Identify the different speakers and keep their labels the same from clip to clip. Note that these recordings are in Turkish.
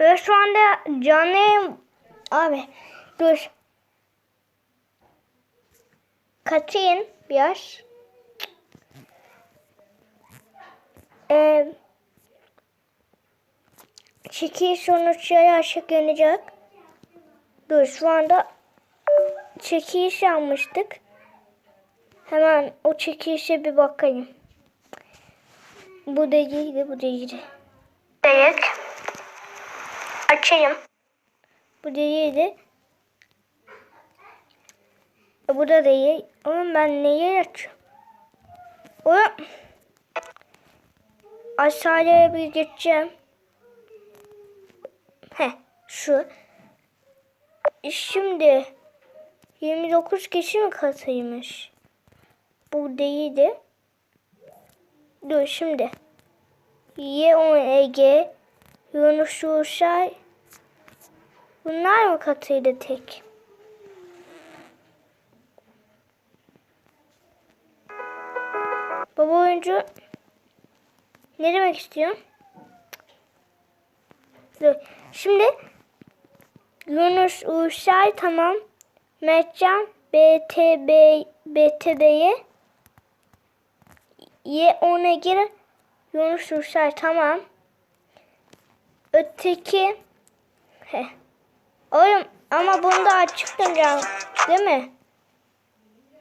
Speaker 1: Ve şu anda canlı abi dur. Katayım biraz. Ee, çekil sonuçları açıklanacak. Dur şu anda çekiliş yapmıştık. Hemen o çekilişe bir bakayım. Bu değildi, bu değildi. Değil. Açayım. Bu değildi. E, bu da değil. Oğlum ben neyi açıyorum? Oğlum. Aşağıya bir geçeceğim. He, şu. Şimdi 29 kişi mi katıymış? Bu değildi. Dur şimdi. Y10 Ege, Yunus Uşay. Bunlar mı katıydı tek? Baba oyuncu ne demek istiyorsun? Dur. Şimdi Yunus Uşay tamam. Mertcan BTB BTB'ye Y ona gir. Yunus Uşay tamam. Öteki he. Oğlum ama bunda açıklanacak değil mi?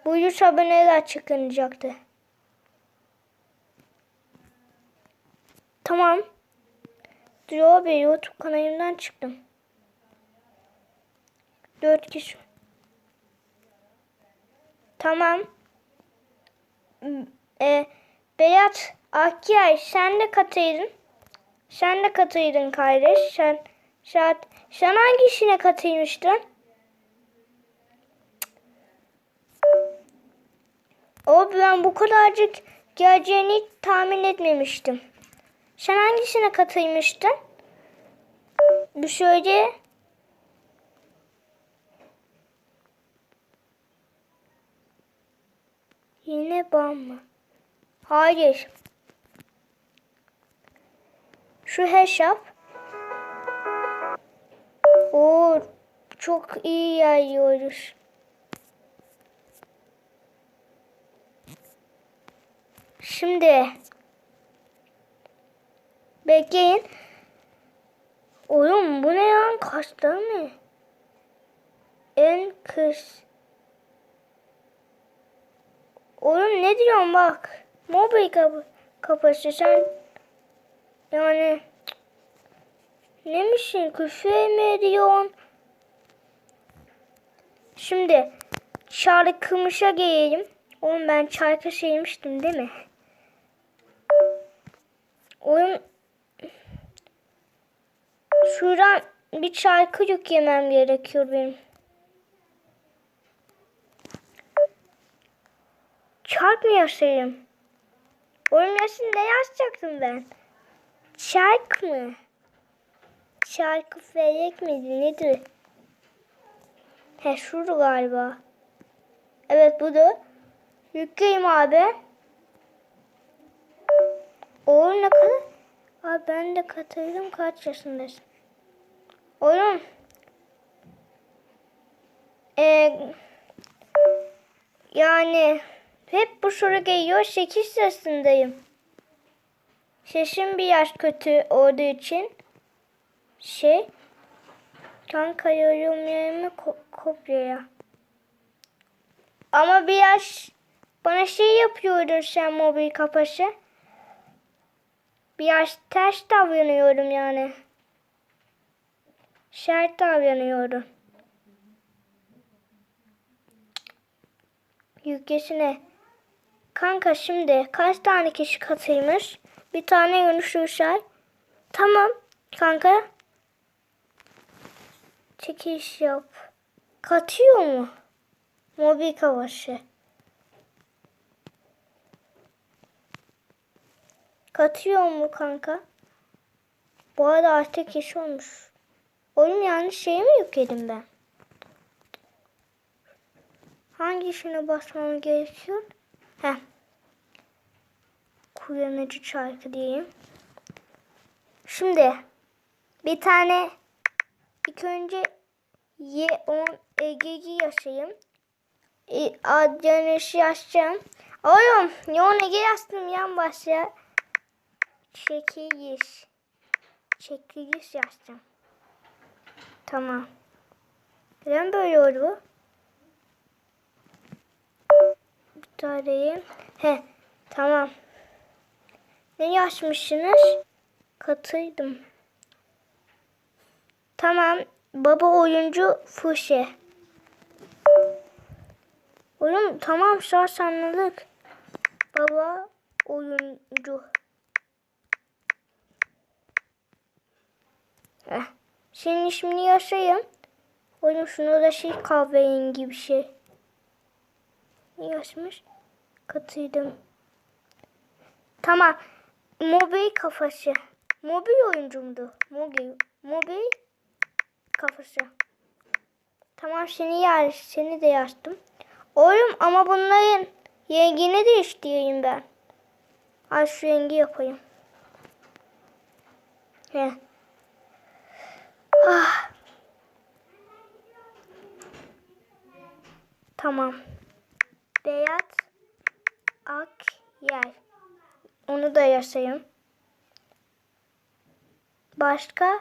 Speaker 1: Bu 100 abone de açıklanacaktı. Tamam. Dur abi YouTube kanalımdan çıktım. 4 kişi. Tamam. E, Beyat Akyay sen de katıydın. Sen de katıydın kardeş. Sen sen, sen hangisine katıymıştın? O ben bu kadarcık geleceğini tahmin etmemiştim. Sen hangisine katıymıştın? Bir söyle. Yine bam mı? Hayır. Şu hesap. Oo, çok iyi yayıyoruz. Şimdi bekleyin. Oğlum bu ne lan kaçta mı? En kız. Oğlum ne diyorsun bak. Mobil kapı, kapısı sen yani cık, ne misin küfür mü ediyorsun? Şimdi şarkımışa gelelim. Oğlum ben şarkı sevmiştim değil mi? Oğlum şuradan bir şarkı yüklemem gerekiyor benim. Çark mı yazayım? Oğlum yazsın ne yazacaktım ben? Çark mı? Şarkı felek miydi nedir? He şurada galiba. Evet bu da. Yükleyeyim abi. Oğlum ne kadar? Abi ben de katıldım kaç yaşındasın? Oğlum. Ee, yani hep bu soru geliyor. 8 yaşındayım. Sesim bir yaş kötü olduğu için şey kanka yorumlarımı ko- kopyaya. Ama bir yaş bana şey yapıyordun sen mobil kapası. Bir yaş ters davranıyorum yani. Sert davranıyorum. Yüklesine. Kanka şimdi kaç tane kişi katıymış? Bir tane Yunus Uşay. Tamam kanka. Çekiş yap. Katıyor mu? Mobil kavaşı. Katıyor mu kanka? Bu arada artık kişi olmuş. Oğlum yanlış şey mi yükledim ben? Hangisine basmam gerekiyor? Heh. Kullanıcı şarkı diyeyim. Şimdi Bir tane ilk önce Y10 Ege'yi yaşayayım. E, Adyanış'ı yaşayacağım. Oğlum Y10 Ege yazdım yan başa. Çekiliş. Çekiliş yazdım. Tamam. Neden böyle oldu bu? Bir tane. He tamam. Ne yazmışsınız? Katıydım. Tamam. Baba oyuncu Fuşe. Oğlum tamam şahsanlılık. Baba oyuncu. Heh. Senin ismini yaşayayım. Oğlum şunu da şey kahverengi bir şey. Ne yazmış? Katıydım. Tamam. Mobil kafası. Mobil oyuncumdu. Mobil. Mobil kafası. Tamam seni yer, seni de yazdım. Oğlum ama bunların rengini değiştireyim ben. Ay şu rengi yapayım. He. Ah. Tamam. Beyaz ak yer. Onu da yaşayayım. Başka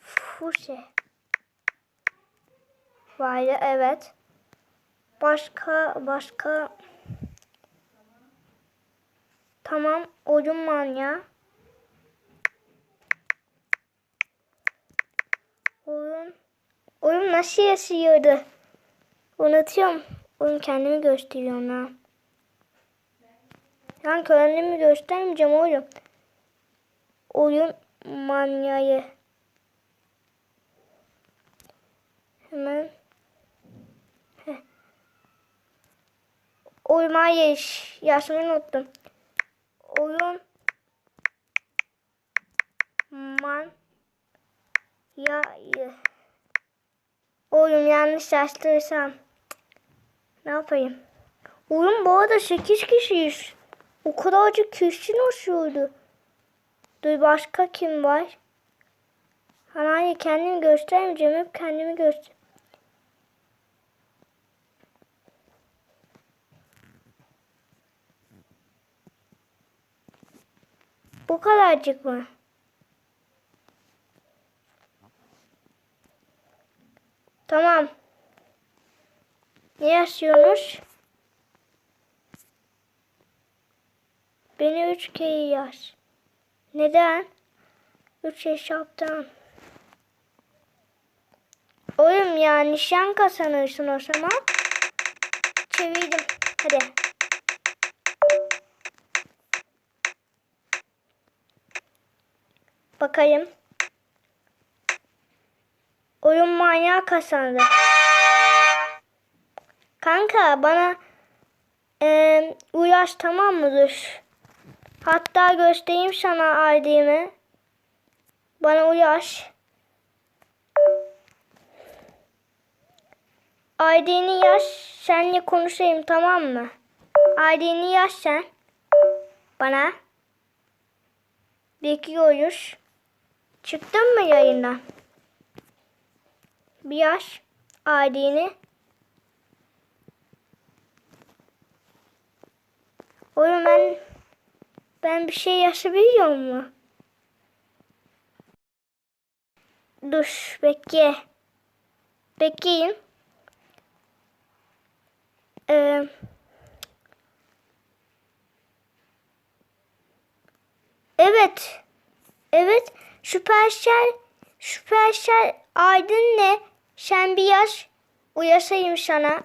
Speaker 1: fuşe. Vay evet. Başka başka Tamam oyun manyağı. Oyun oyun nasıl yaşıyordu? Unutuyorum. Oyun kendimi gösteriyor ona. Ben kendimi göstermeyeceğim oğlum. Oyun manyağı. Hemen. Heh. Oyun manyağı. Yaşımı unuttum. Oyun man ya Oyun yanlış yazdıysam ne yapayım? Oyun bu arada 8 kişiyiz. O kadarcık kişi nasıldı? Dur başka kim var? Hani kendimi göstermeyeceğim. Hep kendimi göster. Bu kadarcık mı? Tamam. Ne yaşıyormuş? Beni üç kere yaz. Neden? Üç hesaptan. Oğlum ya nişan kazanırsın o zaman. Çevirdim. Hadi. Bakayım. Oyun manyağı kazandı. Kanka bana e, uyaş tamam mıdır? Hatta göstereyim sana ID'mi. Bana uyaş. ID'ni yaz. Senle konuşayım tamam mı? ID'ni yaz sen. Bana. Bekliyoruz. Çıktın mı yayından? Bir yaz. ID'ni. Oğlum ben ben bir şey yaşayabiliyor mu? Dur bekle. Bekleyin. Ee, evet. Evet. Süpersel Süpersel Aydın ne? Sen bir yaz. Uyasayım sana.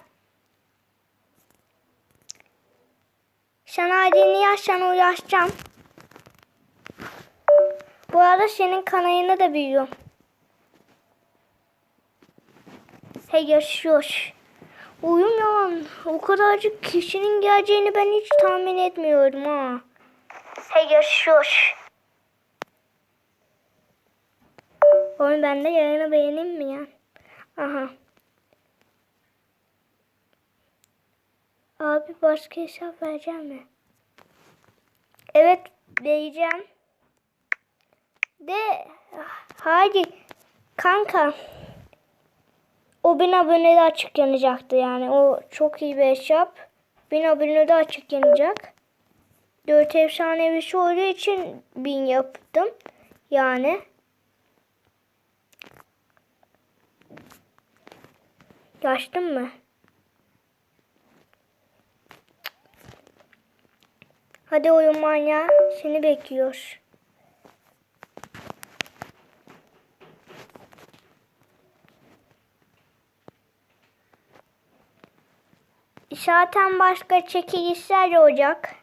Speaker 1: Yaz sana uyaşacağım. Bu arada senin kanayını da biliyorum. Hey yaşıyor. Uyum yalan. O kadarcık kişinin geleceğini ben hiç tahmin etmiyorum ha. Hey yaşıyor. Oğlum ben de yayını beğeneyim mi ya? Aha. Abi başka hesap vereceğim mi? Evet vereceğim. De Hadi kanka. O bin abone de açık yanacaktı yani. O çok iyi bir hesap. Bin abone de açık yanacak. Dört efsanevisi olduğu için bin yaptım. Yani. Yaştım mı? Hadi oyun manyağı seni bekliyor. Zaten başka çekilişler olacak.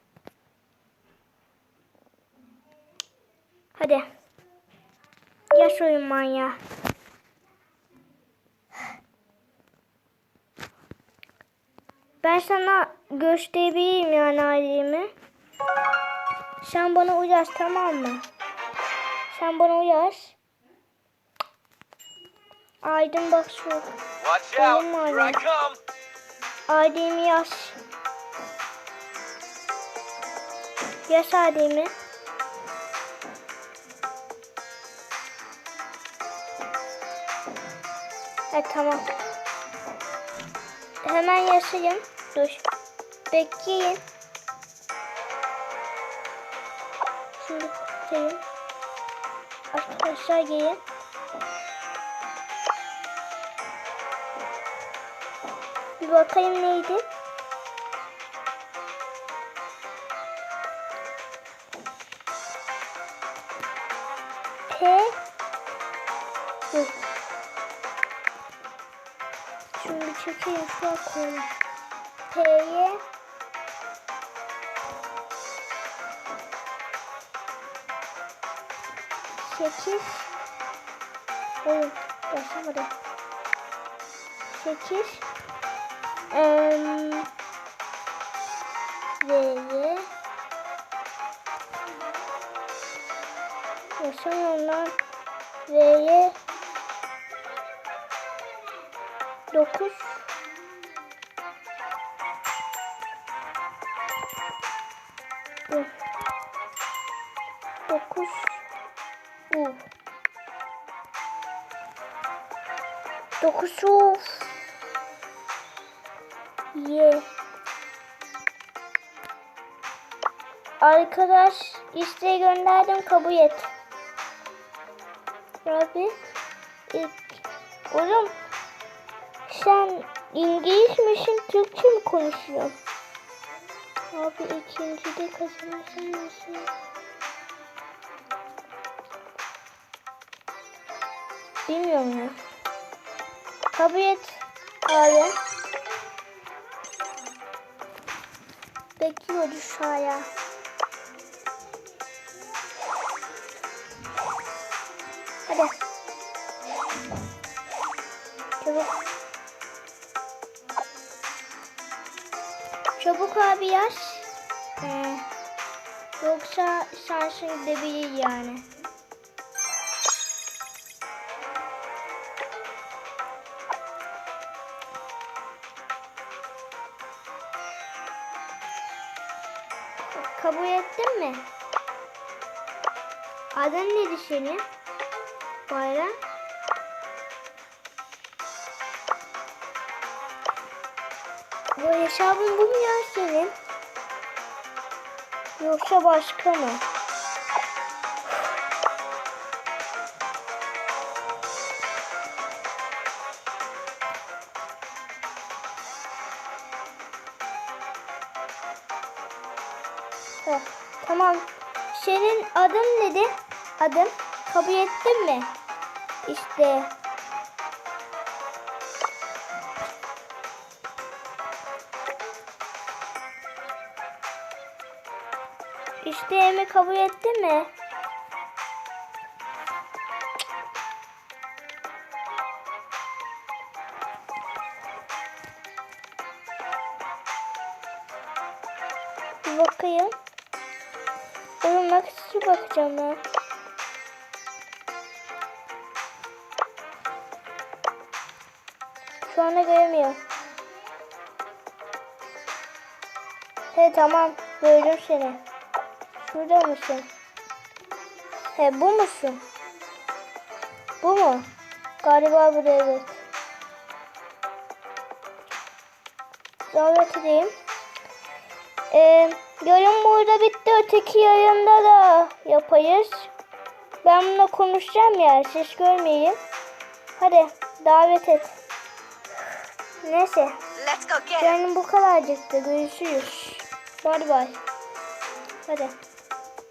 Speaker 1: Hadi. Yaş oyun manyağı. Ben sana gösterebileyim yani halimi. Sen bana uyar tamam mı? Sen bana uyar. Aydın bak şu.
Speaker 2: Out, here I
Speaker 1: manyağı.
Speaker 2: come.
Speaker 1: Aydın'ı. Evet tamam. Hemen yazayım. Dur. Bekleyin. Bakayım. Arkadaşlar gelin. Bir bakayım neydi? P Dur. Şunu bir çekeyim şuna koyayım. P'ye sekiz Oğlum yaşamadı. Sekiz Em, V'ye Yaşamıyorum lan. V'ye 9 9 U Y Arkadaş isteği gönderdim kabul et. Abi ilk oğlum sen İngiliz misin Türkçe mi konuşuyorsun? Abi ikincide kazanırsın nasıl? Bilmiyorum ya. Kabul et abi. Bekliyoruz hala. Hadi. Çabuk. Çabuk abi yaz. Ee, yoksa şansın gidebilir yani. Kabul ettin mi? Adın neydi senin? Bayram. Bu hesabın bu mu ya senin? Yoksa başka mı? Heh, tamam. Senin adın nedir? Adın. Kabul ettin mi? İşte. İsteğimi kabul ettin mi? Bir bakayım. Oğlum nasıl bakacağım ya? Şu anda göremiyorum. He tamam gördüm seni. Şurada mısın? He bu musun? Bu mu? Galiba bu da evet. Davet edeyim. Ee, yarın burada bitti. Öteki yarında da yapayız. Ben bununla konuşacağım ya. Siz görmeyin. Hadi davet et. Neyse.
Speaker 2: Let's go get.
Speaker 1: Yani bu kadarcıktı. Görüşürüz. Bay bay. Hadi.